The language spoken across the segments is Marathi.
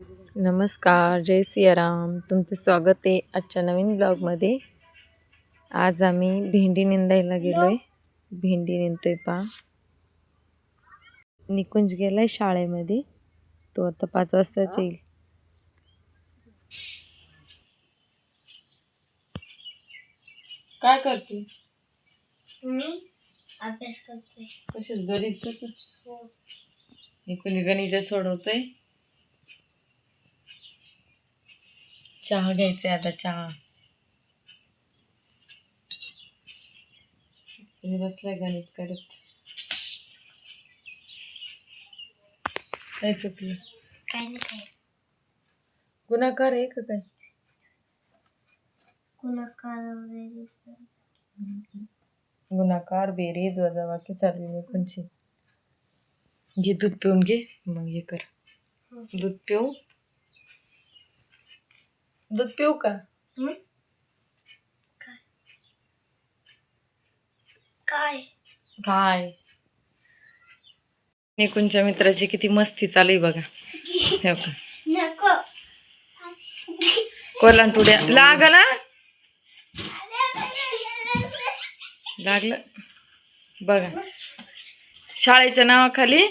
नमस्कार जय सियाराम. तुमचं स्वागत आहे आजच्या नवीन ब्लॉगमध्ये. आज आम्ही भेंडी निंदायला गेलो आहे भेंडी निंदतोय पा निकुंज गेलाय शाळेमध्ये. तो आता पाच वाजताच येईल. काय करते? मी अभ्यास करतोय कशाच गणितच? निकुंज गणित सोडवतोय. चहा घ्यायचंय आता चहा. तुम्ही बसलाय गणित करत. काय चुकलं? काय नाही काय. गुन्हाकार आहे का काय? गुणाकार वगैरे. गुन्हाकार बेरीज वजाबाकी चालू आहे कोणची. घे दूध पिऊन घे मग हे कर. दूध पिऊ. दूध पिऊ का हं? काय काय काय निकुंच्या मित्राची किती मस्ती चालू आहे बघा हे बघा. नको कोल्हानपुड्या लाग ना लागलं बघा शाळेच्या नावाखाली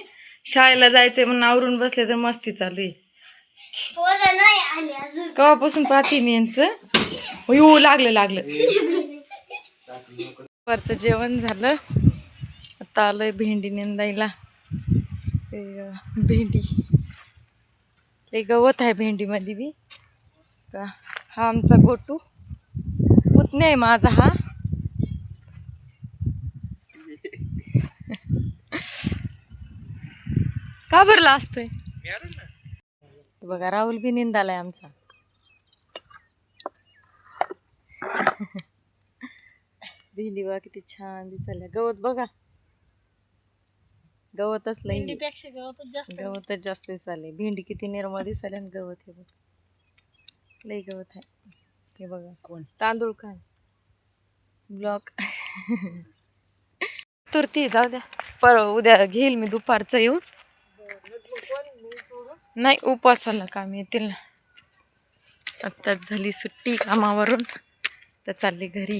शाळेला जायचंय म्हणून आवरून बसले तर मस्ती चालू आहे पोरं नाही आले अजून. केव्हापासून पाहते मी यांचं? येऊ लागलं लागलं. वरचं जेवण झालं. आता आलोय भेंडी नेंदायला भेंडी. ते गवत आहे भेंडीमध्ये बी. का? हा आमचा गोटू. पुतणे आहे माझा हा. का भरला असतोय? बघा राहुल बी निंदालाय आमचा. भेंडी बघा किती छान दिसायला गवत बघा. गवतच लई भेंडीपेक्षा गवतच जास्त गवतच जास्त दिसाले भेंडी किती निर्मळ दिसायला आणि गवत हे बघ. लई गवत आहे. हे बघा. कोण? तांदूळ काय ब्लॉक तुरती जाऊ द्या. पर उद्या घेईल मी दुपारचं येऊन. नाही उपवासाला काम येतील ना. आत्ताच झाली सुट्टी कामावरून तर चालली घरी.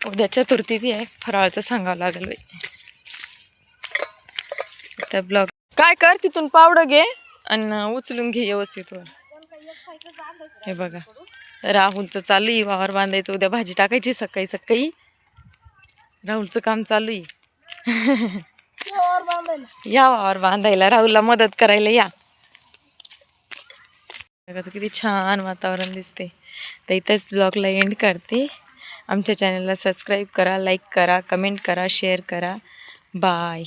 उद्या चतुर्थी बी आहे फराळचं सांगावं लागेल बाई. त्या ब्लॉग काय कर तिथून पावडं घे आणि उचलून घे व्यवस्थित हे बघा राहुलचं चालू आहे वावर बांधायचं उद्या भाजी टाकायची सकाळी सकाळी. राहुलचं काम चालू आहे. या वावर बांधायला. राहुलला मदत करायला या. किती छान वातावरण दिसते. तर इथंच ब्लॉगला एंड करते. आमच्या चॅनलला सबस्क्राईब करा लाईक करा कमेंट करा शेअर करा. बाय